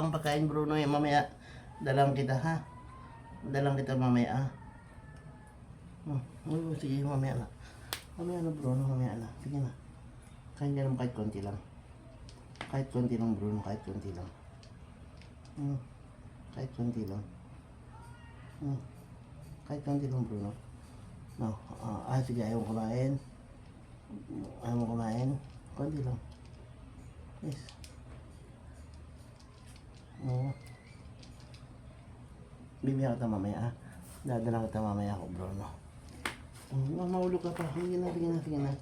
akong pagkain, Bruno. Eh. Mamaya, dalang kita, ha? Dalang kita mamaya, ha? Hmm. Sige, mamaya na. Mamaya na, Bruno. Mamaya na. Sige na. Kain ka naman kahit konti lang. Kahit konti lang, Bruno. Kahit konti lang. Hmm. Kahit konti lang. Hmm. Kahit konti lang, Bruno. No. Ah, ah, sige, ayaw kumain. Ayaw mo kumain. Konti lang. Yes. Oo. Bibigyan kita mamaya, ah. Dadala kita mamaya ako, Bruno. Oh, mahulog ka pa. Sige na, sige na, sige na.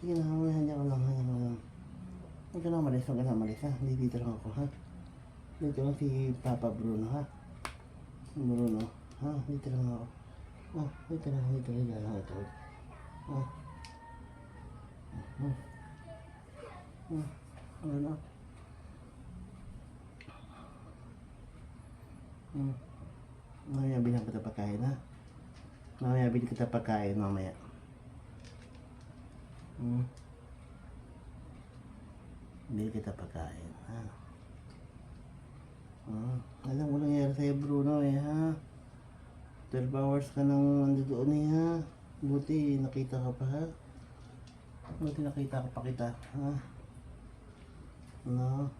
Sige na, hindi ako lang, hindi ako lang. Huwag ka na umalis, huwag ka na umalis, ha? Hindi dito lang ako, ha? Dito lang si Papa Bruno, ha? Bruno, ha? Dito lang ako. Oh, dito lang, dito lang, dito lang ito. Oh. Oh. Oh. Hmm. Mamaya bilang kita pagkain ha. Mamaya bilhin kita pagkain mamaya. Hmm. Bili kita pagkain ha. Ah, alam ko nangyari sa'yo Bruno eh ha. 12 hours ka nang nandito eh ha. Buti nakita ka pa ha. Buti nakita ka pa kita ha. No.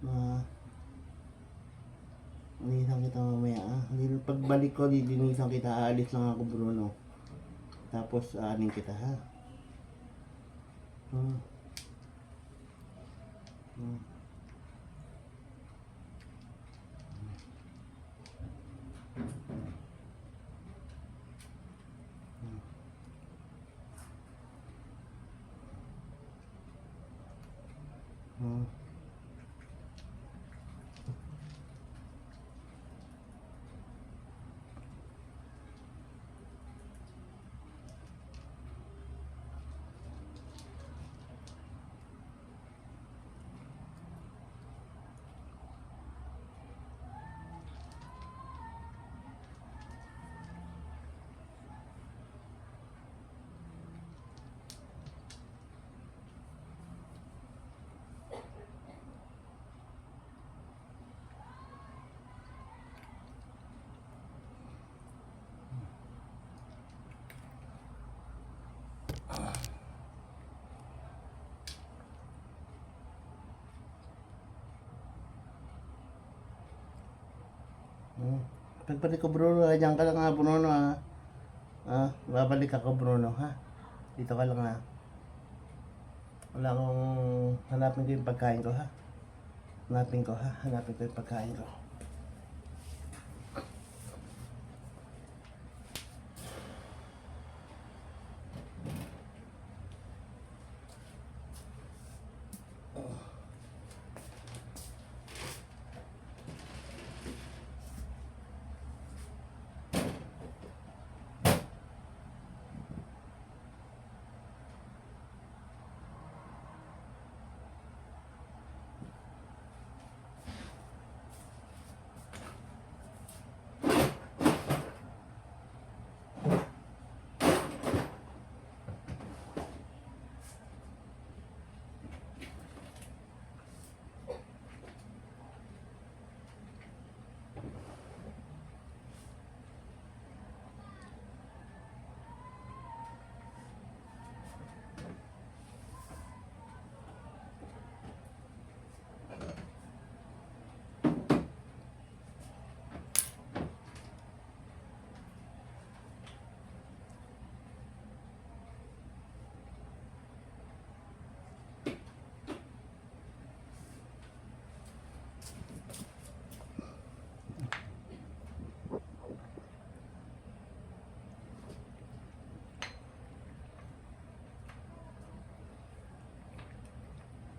Na. Linisan kita mamaya ah. Hindi- Pagbalik ko, lilinisan kita. Aalis lang ako Bruno. Tapos aanin kita ha. Hmm. Hmm. Hmm. Pagbalik ko Bruno, diyan ka lang ha Bruno ha. Ah, babalik ako Bruno ha. Dito ka lang ha. Wala akong hanapin ko yung pagkain ko ha. Hanapin ko ha. Hanapin ko yung pagkain ko.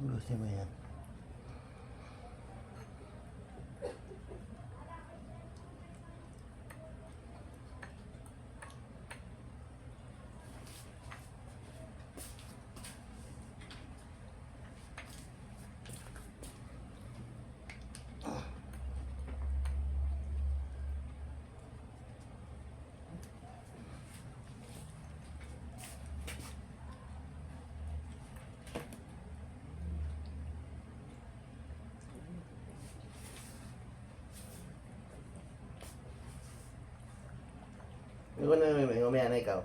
Gusto mo yan? Ikaw na, mamaya na ikaw.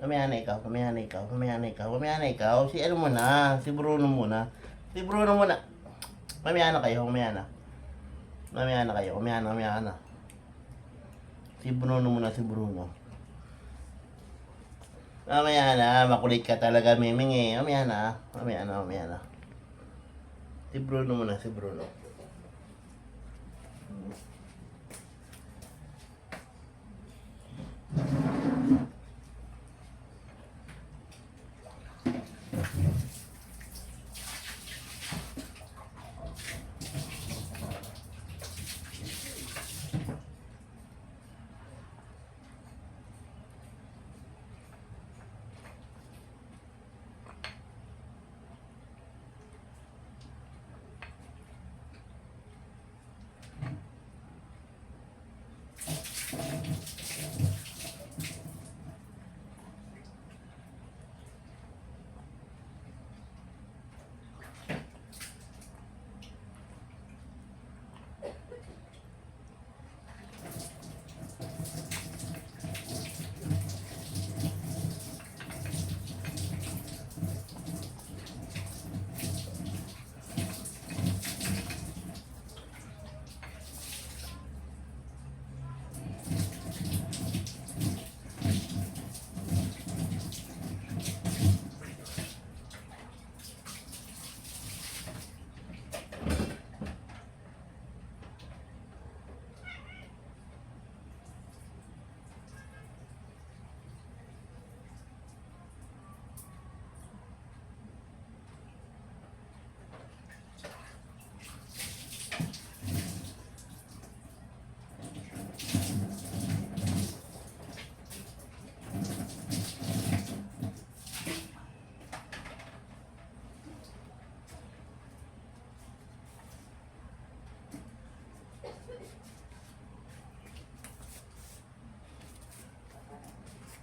Mamaya na ikaw, mamaya na ikaw, mamaya na ikaw, mamaya na ikaw. Si ano muna, si Bruno muna. Si Bruno muna. Mamaya na kayo, mamaya na. Mamaya na kayo, mamaya na, mamaya na. Si Bruno muna, si Bruno. Mamaya na, makulit ka talaga, Miming eh. Mamaya na, mamaya na, mamaya na. Si Bruno muna, si Bruno.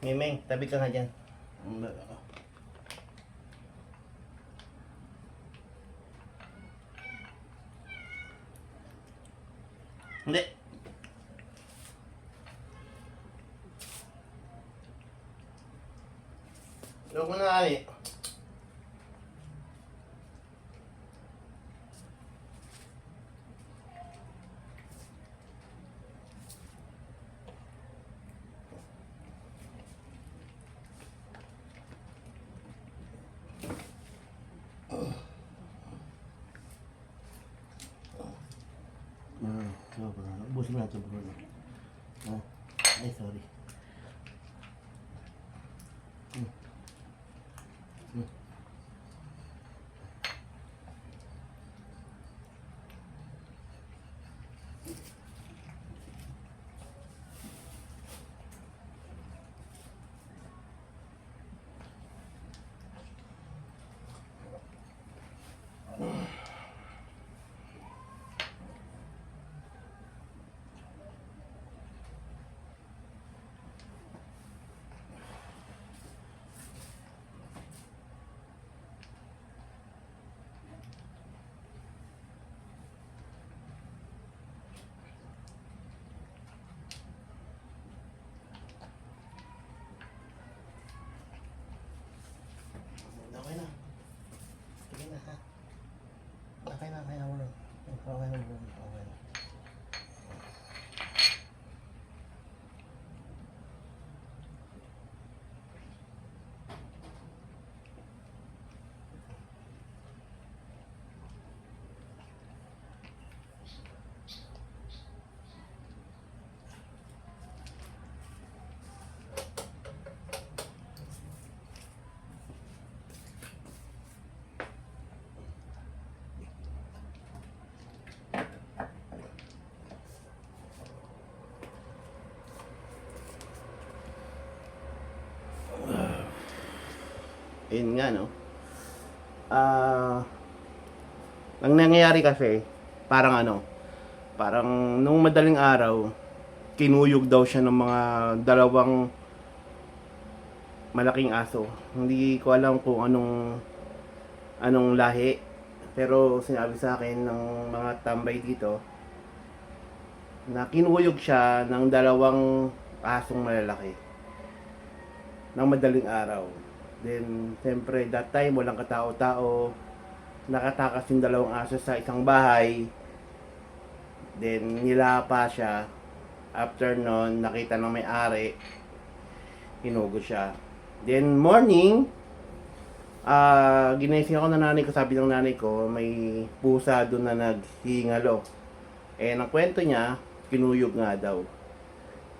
Miming, tabi ka nga dyan. Hindi. Huwag mo na ali. Ah, sobra. Ubusin mo na ito, Bruno. Ah, 然后还有一个。Ayun nga, no? Ah... ang nangyayari kasi, parang ano, parang nung madaling araw, kinuyog daw siya ng mga dalawang malaking aso. Hindi ko alam kung anong anong lahi. Pero sinabi sa akin ng mga tambay dito na kinuyog siya ng dalawang asong malalaki ng madaling araw. Then, siyempre, that time, walang katao-tao. Nakatakas yung dalawang aso sa isang bahay. Then, nilapa siya. After nun, nakita ng may-ari. Hinugo siya. Then, morning, ah ginising ako ng nanay ko. Sabi ng nanay ko, may pusa doon na naghihingalo. Eh, ang kwento niya, kinuyog nga daw.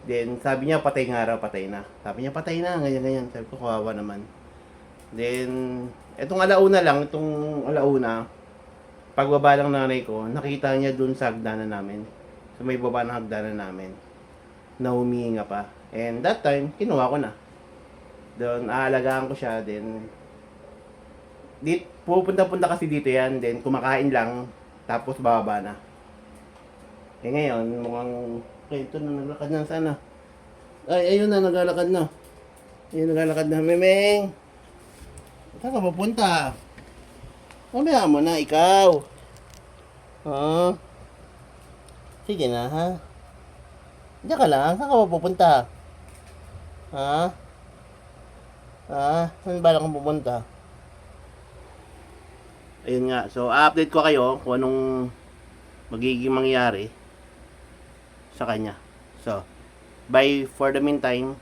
Then, sabi niya, patay nga raw, patay na. Sabi niya, patay na, ganyan, ganyan. Sabi ko, kawawa naman. Then, etong alauna lang, itong alauna, pagbaba lang ng nanay ko, nakita niya dun sa hagdanan namin. Sa may baba ng hagdanan namin. Na humihinga pa. And that time, kinuha ko na. Doon, aalagaan ko siya, then, dit, pupunta-punta kasi dito yan, then kumakain lang, tapos bababa na. Eh ngayon, mukhang, okay, na, naglalakad na sana. Ay, ayun na, naglalakad na. Ayun, naglalakad na. Memeng! Saan ka pupunta? Mamaya mo na, ikaw. Ha? Sige na, ha? Diyan ka lang, saan ka pupunta? Ha? Ha? Saan ba lang pupunta? Ayun nga, so update ko kayo kung anong magiging mangyari sa kanya. So, bye for the meantime.